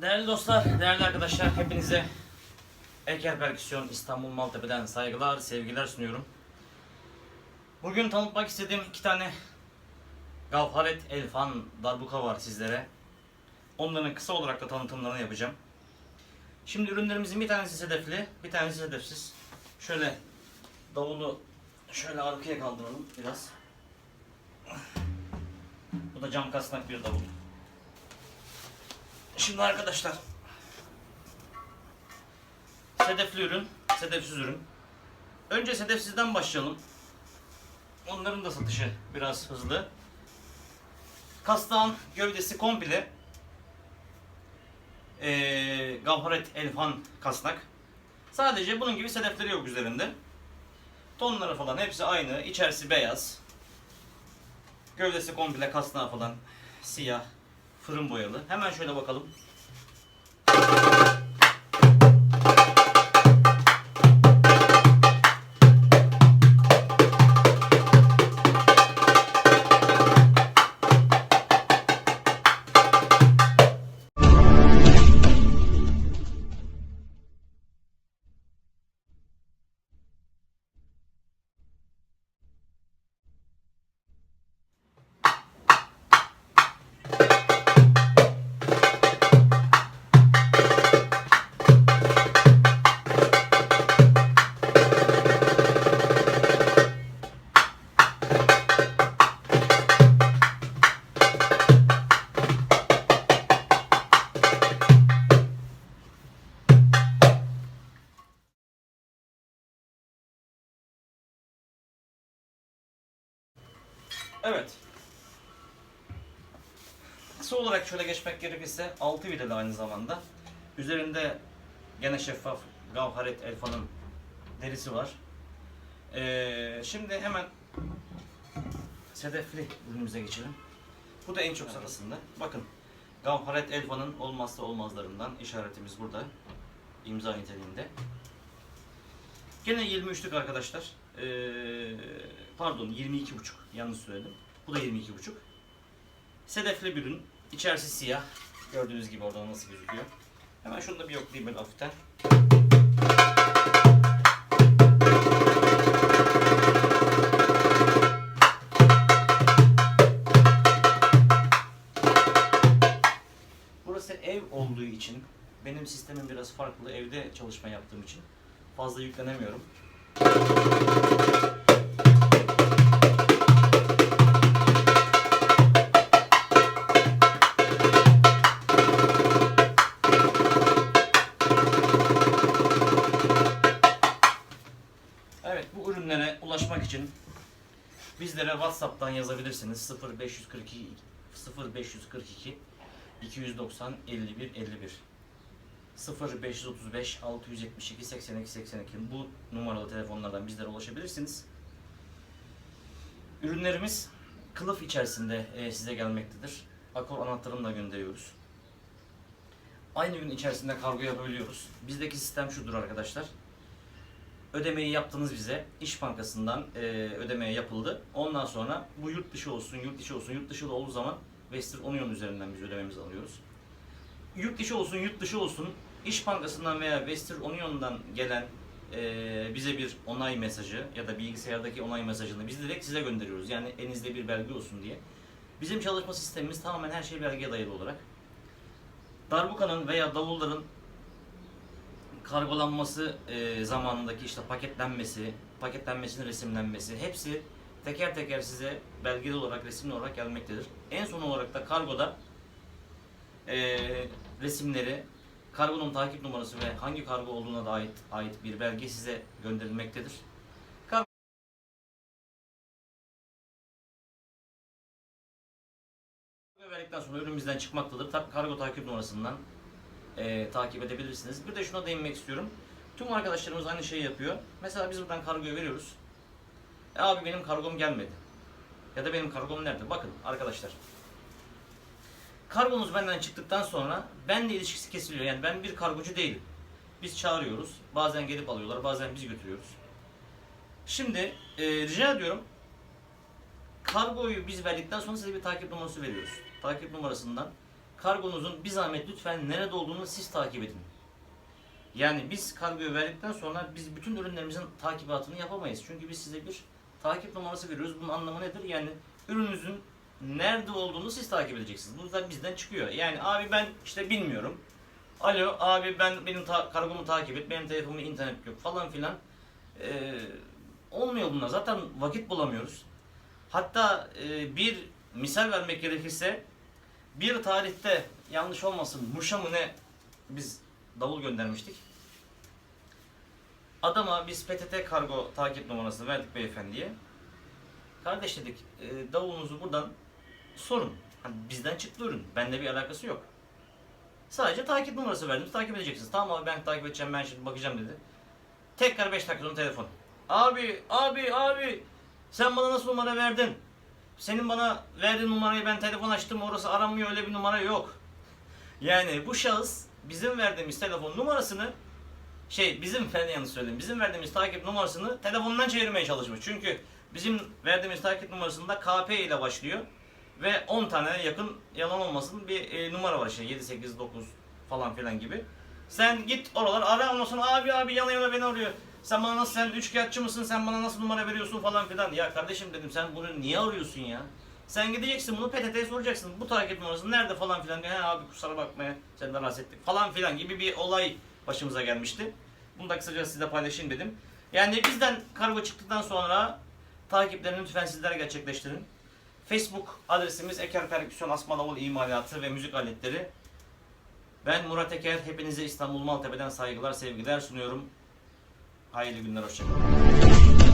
Değerli dostlar, değerli arkadaşlar, hepinize Eker Perküsyon İstanbul Maltepe'den saygılar, sevgiler sunuyorum. Bugün tanıtmak istediğim iki tane Gavharet Elfan darbuka var sizlere. Onların kısa olarak da tanıtımlarını yapacağım. Şimdi ürünlerimizin bir tanesi sedefli, bir tanesi sedefsiz. Şöyle davulu şöyle arkaya kaldıralım biraz. Bu da cam kasnak bir davul. Şimdi arkadaşlar sedefli ürün, sedefsiz ürün. Önce sedefsizden başlayalım. Onların da satışı biraz hızlı. Kastağın gövdesi komple ee, gavharet elfan kasnak. Sadece bunun gibi sedefleri yok üzerinde. Tonları falan hepsi aynı. İçerisi beyaz. Gövdesi komple kasnağı falan siyah. Fırın boyalı. Hemen şöyle bakalım. Evet. Kısa olarak şöyle geçmek gerekirse 6 vidalı aynı zamanda. Üzerinde gene şeffaf gavharet elfanın derisi var. Ee, şimdi hemen sedefli ürünümüze geçelim. Bu da en çok sırasında. Bakın gavharet elfanın olmazsa olmazlarından işaretimiz burada. İmza niteliğinde. Gene 23'lük arkadaşlar. Ee, pardon 22,5 yanlış söyledim. Bu da 22,5. Sedefli bir ürün. İçerisi siyah. Gördüğünüz gibi oradan nasıl gözüküyor. Hemen şunu da bir yoklayayım böyle hafiften. Burası ev olduğu için benim sistemim biraz farklı. Evde çalışma yaptığım için fazla yüklenemiyorum. Bizlere WhatsApp'tan yazabilirsiniz. 0542 0542 290 51 51 0535 672 82 82 bu numaralı telefonlardan bizlere ulaşabilirsiniz. Ürünlerimiz kılıf içerisinde e, size gelmektedir. Akor anahtarını da gönderiyoruz. Aynı gün içerisinde kargo yapabiliyoruz. Bizdeki sistem şudur arkadaşlar. Ödemeyi yaptınız bize. İş Bankası'ndan e, ödemeye yapıldı. Ondan sonra bu yurt dışı olsun, yurt dışı olsun, yurt dışı olduğu zaman Western Union üzerinden biz ödememizi alıyoruz. Yurt dışı olsun, yurt dışı olsun, İş Bankası'ndan veya Western Union'dan gelen e, bize bir onay mesajı ya da bilgisayardaki onay mesajını biz direkt size gönderiyoruz. Yani elinizde bir belge olsun diye. Bizim çalışma sistemimiz tamamen her şey belgeye dayalı olarak. Darbukanın veya davulların kargolanması e, zamanındaki işte paketlenmesi, paketlenmesinin resimlenmesi hepsi teker teker size belgeli olarak, resimli olarak gelmektedir. En son olarak da kargoda e, resimleri, kargonun takip numarası ve hangi kargo olduğuna da ait ait bir belge size gönderilmektedir. Kargo verdikten sonra ürünümüzden çıkmaktadır. Ta- kargo takip numarasından e, takip edebilirsiniz. Bir de şuna değinmek istiyorum. Tüm arkadaşlarımız aynı şeyi yapıyor. Mesela biz buradan kargoyu veriyoruz. E abi benim kargom gelmedi. Ya da benim kargom nerede? Bakın arkadaşlar. Kargonuz benden çıktıktan sonra benle ilişkisi kesiliyor. Yani ben bir kargocu değilim. Biz çağırıyoruz. Bazen gelip alıyorlar, bazen biz götürüyoruz. Şimdi e, rica ediyorum. Kargoyu biz verdikten sonra size bir takip numarası veriyoruz. Takip numarasından kargonuzun bir zahmet lütfen nerede olduğunu siz takip edin. Yani biz kargoyu verdikten sonra biz bütün ürünlerimizin takibatını yapamayız. Çünkü biz size bir takip numarası veriyoruz. Bunun anlamı nedir? Yani ürününüzün nerede olduğunu siz takip edeceksiniz. Bu da bizden çıkıyor. Yani abi ben işte bilmiyorum. Alo abi ben benim ta- kargomu takip et. Benim telefonumda internet yok falan filan. Ee, olmuyor bunlar. Zaten vakit bulamıyoruz. Hatta e, bir misal vermek gerekirse bir tarihte yanlış olmasın Muş'a mı ne biz davul göndermiştik. Adama biz PTT kargo takip numarasını verdik beyefendiye. Kardeş dedik e, davulunuzu buradan sorun. Hani bizden çıktı ürün. Bende bir alakası yok. Sadece takip numarası verdim. Takip edeceksiniz. Tamam abi ben takip edeceğim ben şimdi bakacağım dedi. Tekrar 5 dakika sonra telefon. Abi, abi, abi sen bana nasıl numara verdin? Senin bana verdiğin numarayı ben telefon açtım orası aranmıyor öyle bir numara yok. Yani bu şahıs bizim verdiğimiz telefon numarasını şey bizim ben yanlış söyledim. Bizim verdiğimiz takip numarasını telefonundan çevirmeye çalışmış. Çünkü bizim verdiğimiz takip numarasında KP ile başlıyor ve 10 tane yakın yalan olmasın bir e, numara var işte 7 8 9 falan filan gibi. Sen git oralar ara ondan abi abi yana yana beni arıyor. Sen bana nasıl sen üçkağıtçı mısın sen bana nasıl numara veriyorsun falan filan. Ya kardeşim dedim sen bunu niye arıyorsun ya? Sen gideceksin bunu PTT'ye soracaksın. Bu takip numarası nerede falan filan. He abi kusura bakmaya senden rahatsız ettik falan filan gibi bir olay başımıza gelmişti. Bunu da kısaca size paylaşayım dedim. Yani bizden kargo çıktıktan sonra takiplerini lütfen sizler gerçekleştirin. Facebook adresimiz Eker Perküsyon Asma Davul İmalatı ve Müzik Aletleri. Ben Murat Eker. Hepinize İstanbul Maltepe'den saygılar, sevgiler sunuyorum. Hayırlı günler, hoşçakalın.